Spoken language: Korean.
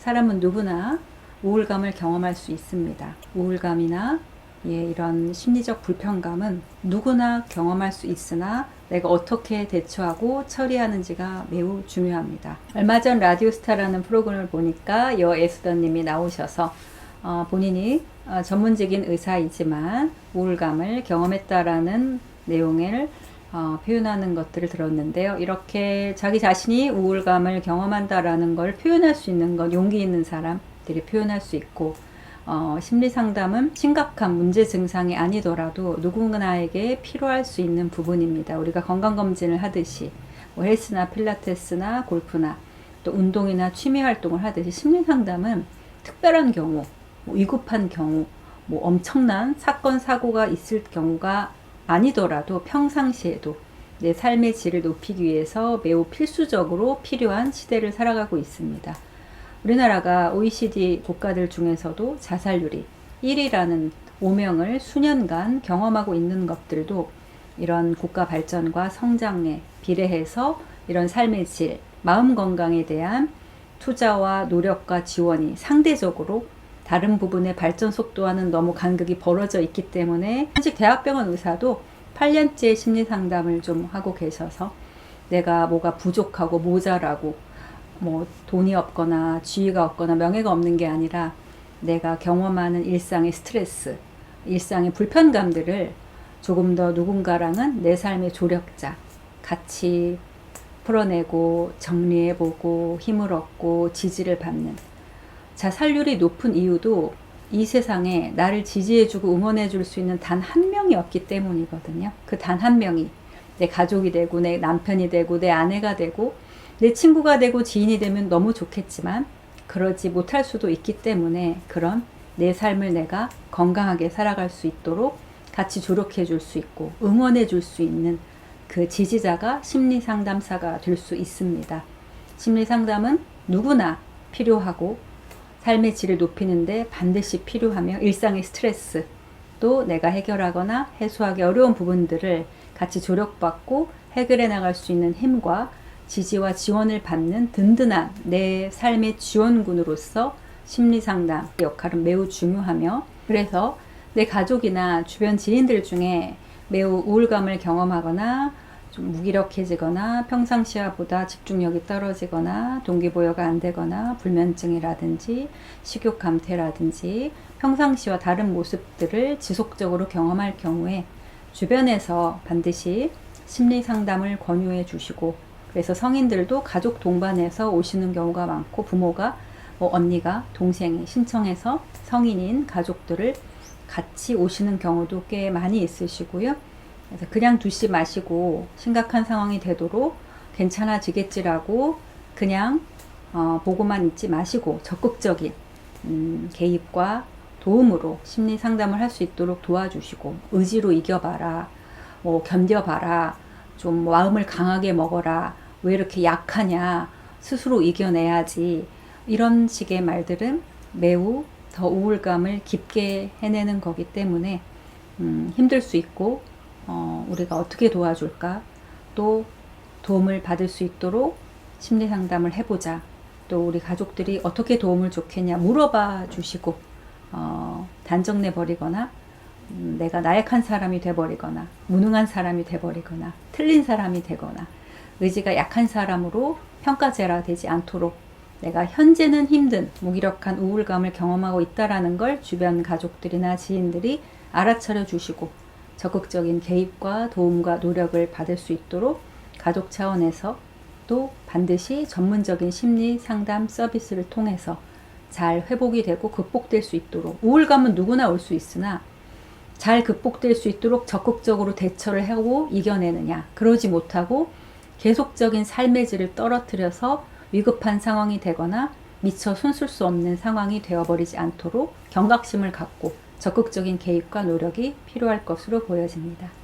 사람은 누구나 우울감을 경험할 수 있습니다. 우울감이나 예, 이런 심리적 불편감은 누구나 경험할 수 있으나 내가 어떻게 대처하고 처리하는지가 매우 중요합니다. 얼마 전 라디오스타라는 프로그램을 보니까 여 에스더님이 나오셔서 어, 본인이 어, 전문직인 의사이지만 우울감을 경험했다라는 내용을 어, 표현하는 것들을 들었는데요. 이렇게 자기 자신이 우울감을 경험한다라는 걸 표현할 수 있는 건 용기 있는 사람들이 표현할 수 있고 어, 심리 상담은 심각한 문제 증상이 아니더라도 누군가에게 필요할 수 있는 부분입니다. 우리가 건강 검진을 하듯이 뭐 헬스나 필라테스나 골프나 또 운동이나 취미 활동을 하듯이 심리 상담은 특별한 경우, 뭐 위급한 경우, 뭐 엄청난 사건 사고가 있을 경우가 아니더라도 평상시에도 내 삶의 질을 높이기 위해서 매우 필수적으로 필요한 시대를 살아가고 있습니다. 우리나라가 OECD 국가들 중에서도 자살률이 1위라는 오명을 수년간 경험하고 있는 것들도 이런 국가 발전과 성장에 비례해서 이런 삶의 질, 마음 건강에 대한 투자와 노력과 지원이 상대적으로 다른 부분의 발전 속도와는 너무 간극이 벌어져 있기 때문에 현직 대학병원 의사도 8년째 심리 상담을 좀 하고 계셔서 내가 뭐가 부족하고 모자라고 뭐 돈이 없거나 지위가 없거나 명예가 없는 게 아니라 내가 경험하는 일상의 스트레스, 일상의 불편감들을 조금 더 누군가랑은 내 삶의 조력자 같이 풀어내고 정리해보고 힘을 얻고 지지를 받는 자살률이 높은 이유도 이 세상에 나를 지지해주고 응원해줄 수 있는 단 한 명이 없기 때문이거든요. 그 단 한 명이 내 가족이 되고 내 남편이 되고 내 아내가 되고 내 친구가 되고 지인이 되면 너무 좋겠지만 그러지 못할 수도 있기 때문에 그런 내 삶을 내가 건강하게 살아갈 수 있도록 같이 조력해 줄 수 있고 응원해 줄 수 있는 그 지지자가 심리 상담사가 될 수 있습니다. 심리 상담은 누구나 필요하고 삶의 질을 높이는데 반드시 필요하며 일상의 스트레스 또 내가 해결하거나 해소하기 어려운 부분들을 같이 조력받고 해결해 나갈 수 있는 힘과 지지와 지원을 받는 든든한 내 삶의 지원군으로서 심리 상담 역할은 매우 중요하며 그래서 내 가족이나 주변 지인들 중에 매우 우울감을 경험하거나 좀 무기력해지거나 평상시와보다 집중력이 떨어지거나 동기부여가 안 되거나 불면증이라든지 식욕 감퇴라든지 평상시와 다른 모습들을 지속적으로 경험할 경우에 주변에서 반드시 심리 상담을 권유해 주시고 그래서 성인들도 가족 동반해서 오시는 경우가 많고 부모가 뭐 언니가 동생이 신청해서 성인인 가족들을 같이 오시는 경우도 꽤 많이 있으시고요. 그래서 그냥 두시 마시고 심각한 상황이 되도록 괜찮아지겠지라고 그냥 어, 보고만 있지 마시고 적극적인 음, 개입과 도움으로 심리 상담을 할 수 있도록 도와주시고 의지로 이겨봐라, 뭐 견뎌봐라, 좀 마음을 강하게 먹어라, 왜 이렇게 약하냐, 스스로 이겨내야지 이런 식의 말들은 매우 더 우울감을 깊게 해내는 거기 때문에 음, 힘들 수 있고 어, 우리가 어떻게 도와줄까? 또 도움을 받을 수 있도록 심리 상담을 해보자. 또 우리 가족들이 어떻게 도움을 좋겠냐 물어봐 주시고 어, 단정 내버리거나 음, 내가 나약한 사람이 돼버리거나 무능한 사람이 돼버리거나 틀린 사람이 되거나 의지가 약한 사람으로 평가제라 되지 않도록 내가 현재는 힘든 무기력한 우울감을 경험하고 있다라는 걸 주변 가족들이나 지인들이 알아차려 주시고 적극적인 개입과 도움과 노력을 받을 수 있도록 가족 차원에서 또 반드시 전문적인 심리 상담 서비스를 통해서 잘 회복이 되고 극복될 수 있도록 우울감은 누구나 올 수 있으나 잘 극복될 수 있도록 적극적으로 대처를 하고 이겨내느냐 그러지 못하고 계속적인 삶의 질을 떨어뜨려서 위급한 상황이 되거나 미처 손쓸 수 없는 상황이 되어버리지 않도록 경각심을 갖고 적극적인 개입과 노력이 필요할 것으로 보여집니다.